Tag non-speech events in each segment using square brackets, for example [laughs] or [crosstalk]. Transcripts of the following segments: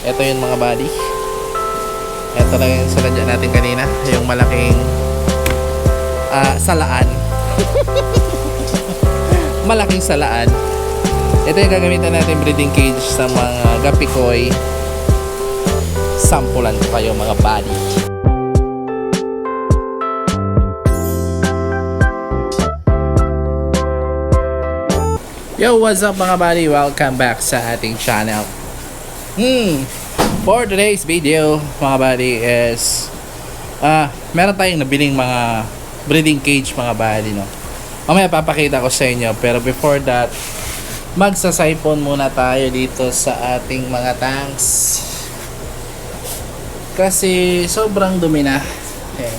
Ito yung mga body. Ito lang yung sinadya natin kanina. Yung malaking ah, salaan. [laughs] malaking salaan. Ito yung gagamitan natin breeding cage sa mga gapikoy. Sampulan ko kayo mga body. Yo, what's up mga buddy? Welcome back sa ating channel. Hmm, for today's video mga buddy is ah, meron tayong nabiling mga breeding cage mga buddy no. Mamaya papakita ko sa inyo pero before that magsasipon muna tayo dito sa ating mga tanks. Kasi sobrang dumi na. Okay.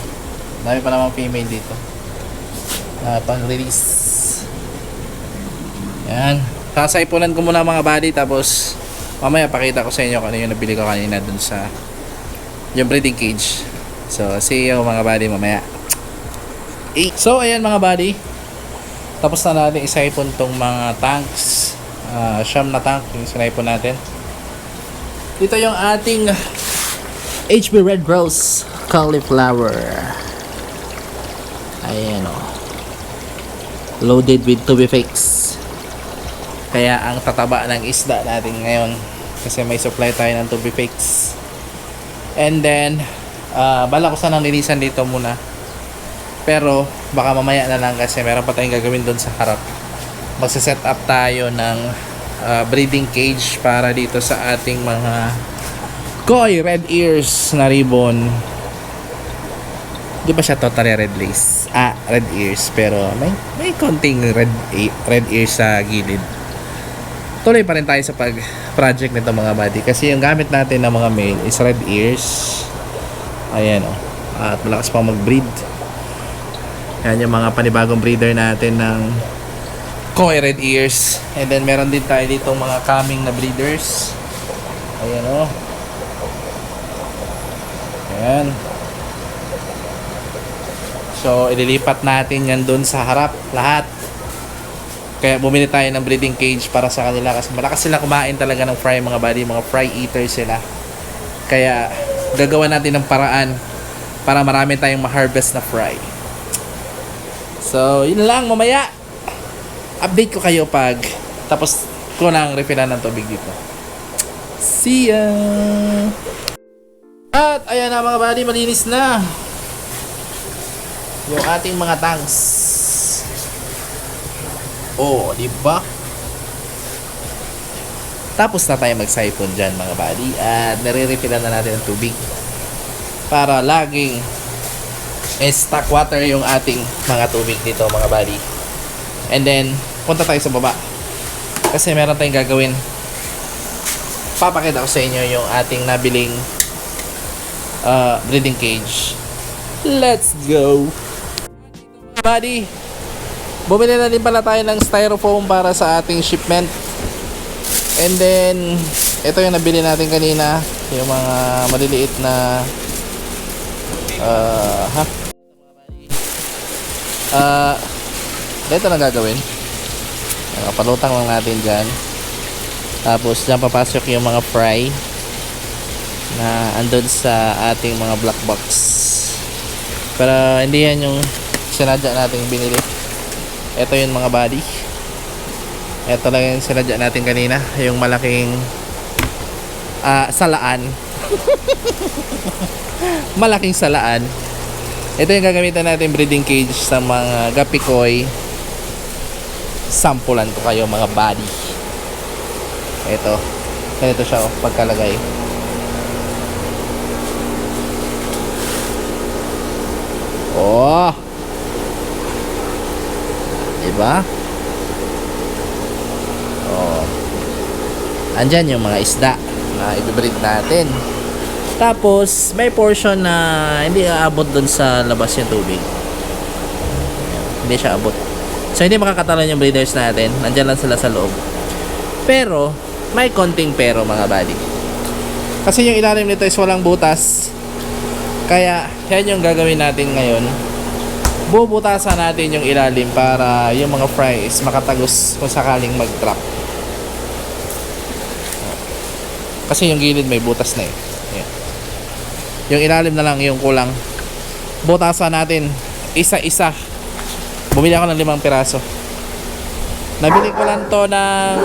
Dami pa namang female dito. Ah, pang release. Yan. Sasaipunan ko muna mga buddy tapos mamaya pakita ko sa inyo kung ano yung nabili ko kanina dun sa yung breeding cage. So, see you mga buddy mamaya. Eh, So, ayan mga buddy. Tapos na natin isaipon tong mga tanks. Ah, siyam na tank yung sinaipon natin. Dito yung ating HB Red Rose Cauliflower. Ayan o. Loaded with tubifix. Kaya ang tataba ng isda natin ngayon kasi may supply tayo ng tubifix. And then, uh, bala ko sanang linisan dito muna. Pero, baka mamaya na lang kasi meron pa tayong gagawin doon sa harap. Magsa-set up tayo ng uh, breeding cage para dito sa ating mga koi red ears na ribbon. Di ba siya totally red lace? Ah, red ears. Pero may, may konting red, e- red ears sa gilid tuloy pa rin tayo sa pag project nito mga buddy. Kasi yung gamit natin ng mga male is red ears. Ayan oh. At malakas pa mag breed yan yung mga panibagong breeder natin ng koi red ears. And then meron din tayo dito mga coming na breeders. Ayan oh. Ayan. So ililipat natin yan dun sa harap. Lahat kaya bumili tayo ng breeding cage para sa kanila kasi malakas sila kumain talaga ng fry mga buddy, mga fry eaters sila. Kaya gagawa natin ng paraan para marami tayong ma-harvest na fry. So, yun lang mamaya. Update ko kayo pag tapos ko lang refillan ng tubig dito. See ya! At ayan na mga buddy, malinis na. Yung ating mga tanks. Oh, di ba? Tapos na tayo mag-siphon dyan mga buddy at nare-refillan na natin ang tubig para laging stock water yung ating mga tubig dito mga buddy. And then, punta tayo sa baba. Kasi meron tayong gagawin. Papakita ko sa inyo yung ating nabiling uh, breeding cage. Let's go! Buddy, Bumili na din pala tayo ng styrofoam para sa ating shipment. And then, ito yung nabili natin kanina. Yung mga maliliit na uh, ha? Uh, ito na gagawin. Kapalutang lang natin dyan. Tapos, dyan papasok yung mga fry na andun sa ating mga black box. Pero, hindi yan yung sinadya natin binili ito yung mga body. Ito lang yung sinadya natin kanina yung malaking ah, salaan. [laughs] Malaking salaan. Ito yung gagamitan natin breeding cage sa mga gapikoy. Sampulan ko kayo mga body. Ito. Ganito siya oh, pagkalagay. Oh Diba? Oh. Andyan yung mga isda na i-breed natin. Tapos, may portion na hindi aabot dun sa labas yung tubig. Hindi siya abot. So, hindi makakatalon yung breeders natin. Nandyan lang sila sa loob. Pero, may konting pero mga buddy. Kasi yung ilalim nito is walang butas. Kaya, yan yung gagawin natin ngayon bubutasan natin yung ilalim para yung mga fries makatagos kung sakaling mag-drop. Kasi yung gilid may butas na eh. Ayan. Yung ilalim na lang yung kulang. Butasan natin isa-isa. Bumili ako ng limang piraso. Nabili ko lang to ng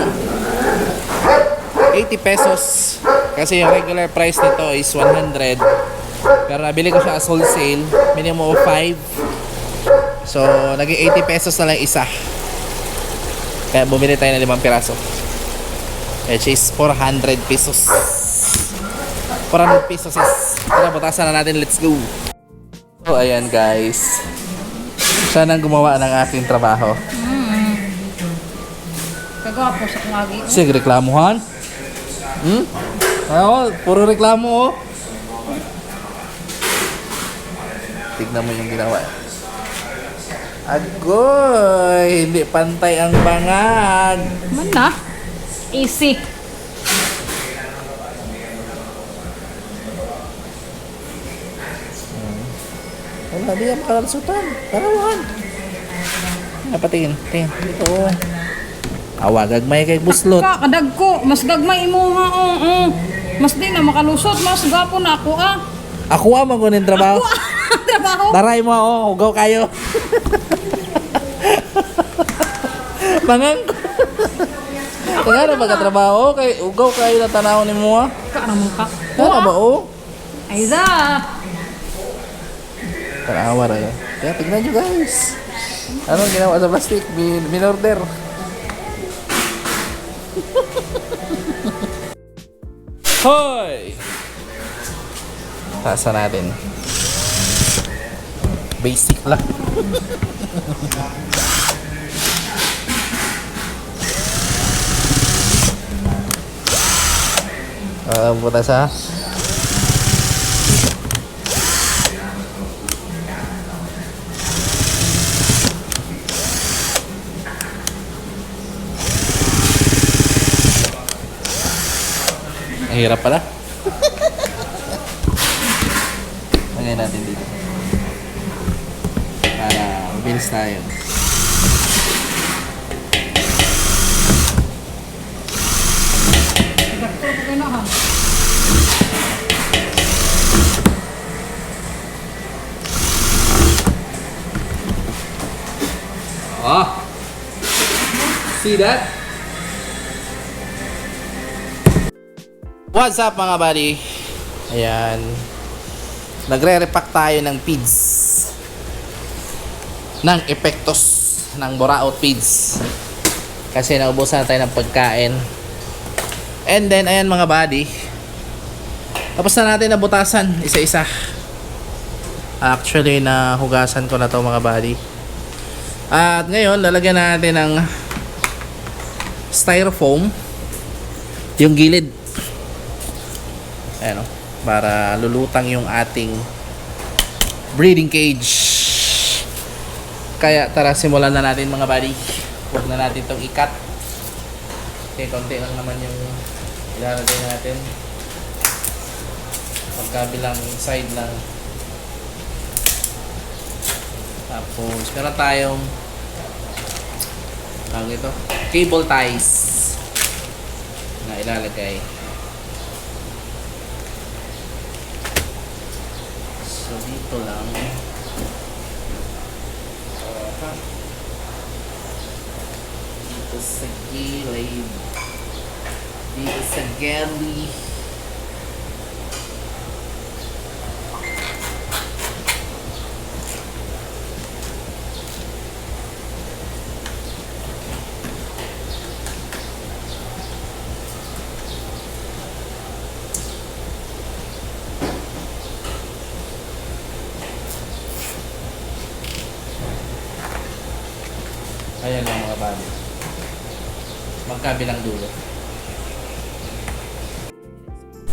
80 pesos. Kasi yung regular price nito is 100. Pero nabili ko siya as wholesale. Minimum of 5. So, naging 80 pesos na lang isa. Kaya bumili tayo ng limang piraso. Which is 400 pesos. 400 pesos is. Tara, butasan na natin. Let's go. So, ayan guys. Siya nang gumawa ng aking trabaho. Kagawa po sa kumagi. Sige, reklamuhan. Hmm? Oo, puro reklamo oh. Tignan mo yung ginawa. Agoy, hindi pantay ang bangag. Man na. Easy. Wala, di yan makalansutan. Karawan. Napatingin, tingin. Dito. oh. Awa, gagmay kay buslot. Ka, kadag ko. Mas gagmay imo ha. oo, oo. Mas di na makalusot. Mas gapo na ako ah. Ako ang magunin trabaho. [laughs] Trabaho. Taray mo, oh, ugaw kayo. [laughs] Mangang Kaya na magkatrabaho kay ugaw kayo na tanaw ni mo. Ka naman ka. Kaya ba oh? Ay da. Tanawa ra yun. Kaya tignan nyo guys. Anong ginawa sa plastic? Bin, binorder. Hoy! Tasa natin. Basic lang. [laughs] Ah, butas ha. Ang hirap pala. [laughs] Lagay natin dito. Para mabilis tayo. Kadag ko ko na ha. Ah! See that? What's up mga buddy? Ayan. Nagre-repack tayo ng feeds. Ng epektos ng Boraot feeds. Kasi naubusan na tayo ng pagkain. And then, ayan mga buddy. Tapos na natin nabutasan isa-isa. Actually, nahugasan ko na to mga buddy. At ngayon, lalagyan natin ng styrofoam yung gilid. Ayan o. Para lulutang yung ating breeding cage. Kaya tara simulan na natin mga buddy. Huwag na natin itong ikat. Okay, konti lang naman yung ilalagay natin. Magkabilang side lang. Tapos, meron tayong tawag ito, cable ties na ilalagay. So, dito lang. Dito sa gilid. Dito sa galley. Ayan lang mga bali. Magkabilang dulo.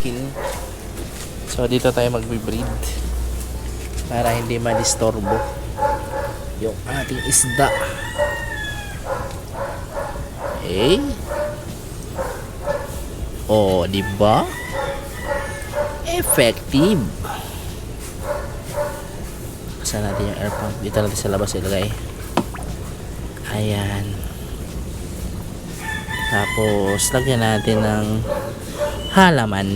Kill. So dito tayo magbe-breed para hindi ma-disturbo yung ating isda. Eh? Oh, di ba? Effective. Saan natin yung air pump? Dito natin sa labas ilagay. Ayan. Tapos, lagyan natin ng halaman.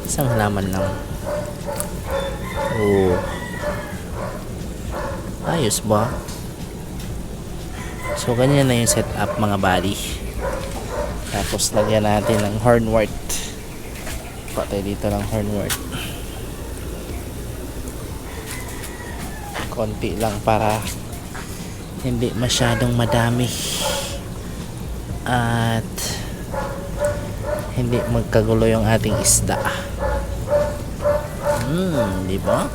Isang halaman lang. Oh. Ayos ba? So, ganyan na yung setup mga buddy. Tapos, lagyan natin ng hornwort. Patay dito ng hornwort. Konti lang para hindi masyadong madami. At hindi magkagulo yung ating isda. Hmm, di ba?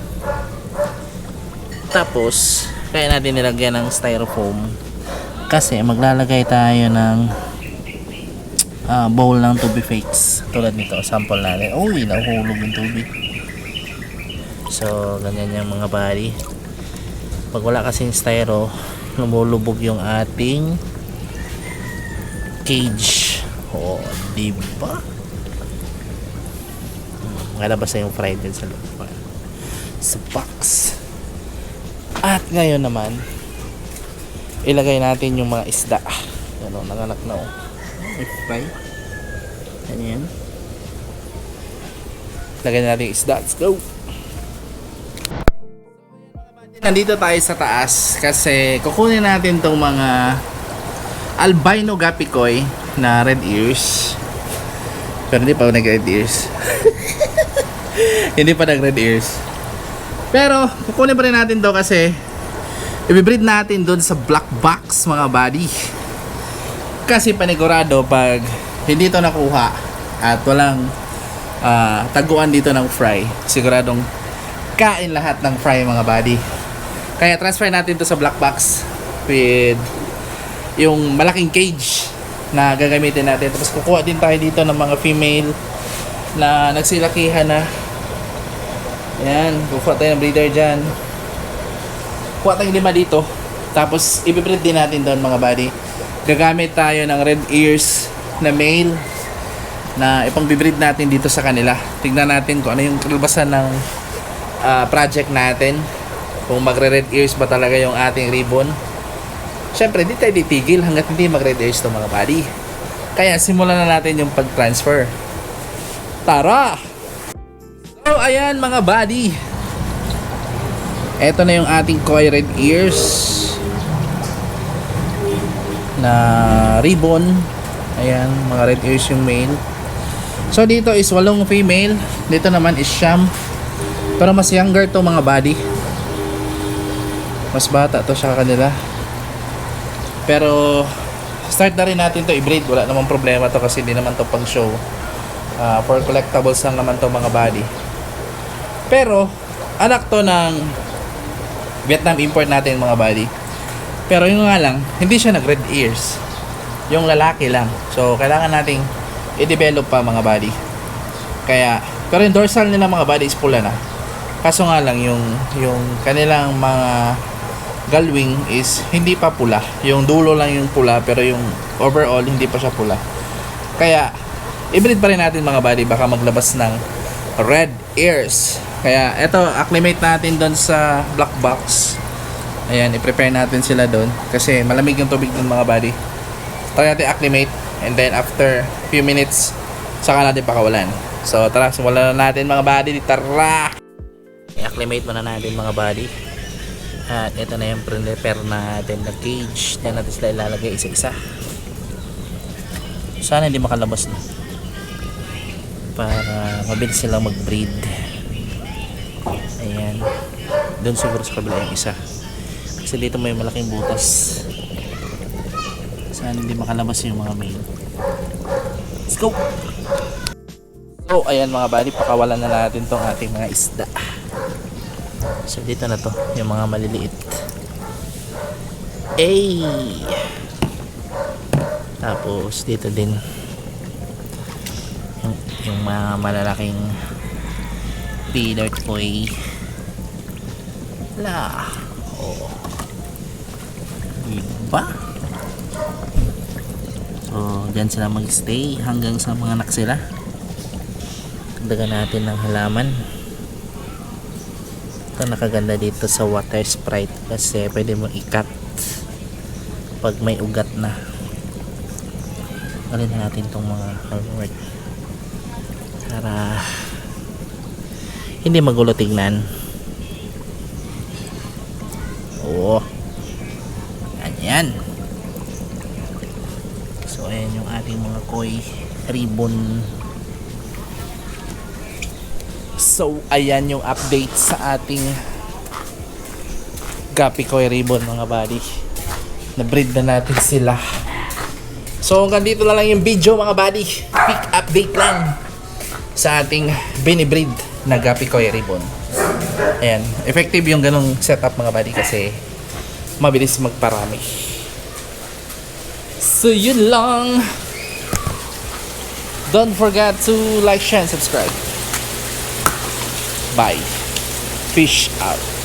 Tapos, kaya natin nilagyan ng styrofoam kasi maglalagay tayo ng ah, bowl ng tubig fakes tulad nito, sample natin. Uy, nahuhulog yung tubig. So, ganyan yung mga body. Pag wala kasing styro, lumulubog yung ating cage. Oh, di ba? Malabas na yung fried din sa loob. Sa box. At ngayon naman, ilagay natin yung mga isda. Yan o, nanganak na o. May fry. Yan yan. Lagay natin yung isda. Let's go! Nandito tayo sa taas kasi kukunin natin tong mga albino gapikoy na red ears. Pero hindi pa nag red ears. [laughs] hindi pa nag red ears. Pero kukunin pa rin natin to kasi ibibreed natin doon sa black box mga buddy. Kasi panigurado pag hindi to nakuha at walang ah, taguan dito ng fry, siguradong kain lahat ng fry mga buddy. Kaya transfer natin to sa black box with yung malaking cage na gagamitin natin. Tapos kukuha din tayo dito ng mga female na nagsilakihan na. Yan, kukuha tayo ng breeder dyan. Kuha tayong lima dito. Tapos ibibreed din natin doon mga buddy. Gagamit tayo ng red ears na male na ipang bibreed natin dito sa kanila. Tignan natin kung ano yung kalabasan ng ah, project natin kung magre-red ears ba talaga yung ating ribbon. Siyempre, di tayo titigil hanggat hindi mag-red ears to mga buddy. Kaya simulan na natin yung pag-transfer. Tara! So, ayan mga buddy. Ito na yung ating koi red ears na ribbon. Ayan, mga red ears yung male. So, dito is walong female. Dito naman is siyam. Pero mas younger to mga buddy mas bata to sa kanila pero start na rin natin to i-breed. Wala namang problema to kasi hindi naman to pang show. Ah, for collectables lang naman to mga body pero anak to ng Vietnam import natin mga body pero yung nga lang hindi siya nag red ears. Yung lalaki lang. So kailangan nating i-develop pa mga body kaya pero yung dorsal nila mga body is pula na. Kaso nga lang yung yung kanilang mga galwing is hindi pa pula. Yung dulo lang yung pula pero yung overall hindi pa siya pula. Kaya i-breed pa rin natin mga buddy baka maglabas ng red ears. Kaya eto acclimate natin doon sa black box. Ayan, i-prepare natin sila doon kasi malamig yung tubig doon mga buddy. Try natin acclimate and then after few minutes saka natin pakawalan. So tara, simulan na natin mga buddy. Tara! I-acclimate muna natin mga buddy. At ito na yung prepare natin na cage. Diyan natin sila ilalagay isa-isa. Sana hindi makalabas na. Para mabilis silang mag-breed. Ayan. Doon siguro sa kabila yung isa. Kasi dito may malaking butas. Sana hindi makalabas yung mga male. Let's go! So, ayan mga buddy, pakawalan na natin tong ating mga isda. So dito na to, yung mga maliliit. Ay! Tapos dito din yung, yung mga malalaking peanut boy. La. Oh. Diba? So, dyan sila magstay hanggang sa mga anak sila. Dagan natin ng halaman ito nakaganda dito sa water sprite kasi pwede mo i-cut pag may ugat na na natin tong mga hardware para hindi magulo tingnan. Oo. Ganyan. So, ayan yung ating mga koi ribbon. So, ayan yung update sa ating Gapi Koi ribbon mga buddy. Na-breed na natin sila. So, hanggang dito na lang yung video mga buddy. Quick update lang sa ating binibreed na Gapi Koi ribbon. Ayan. Effective yung ganong setup mga buddy kasi mabilis magparami. So, yun lang. Don't forget to like, share, and subscribe. Bye. Fish out.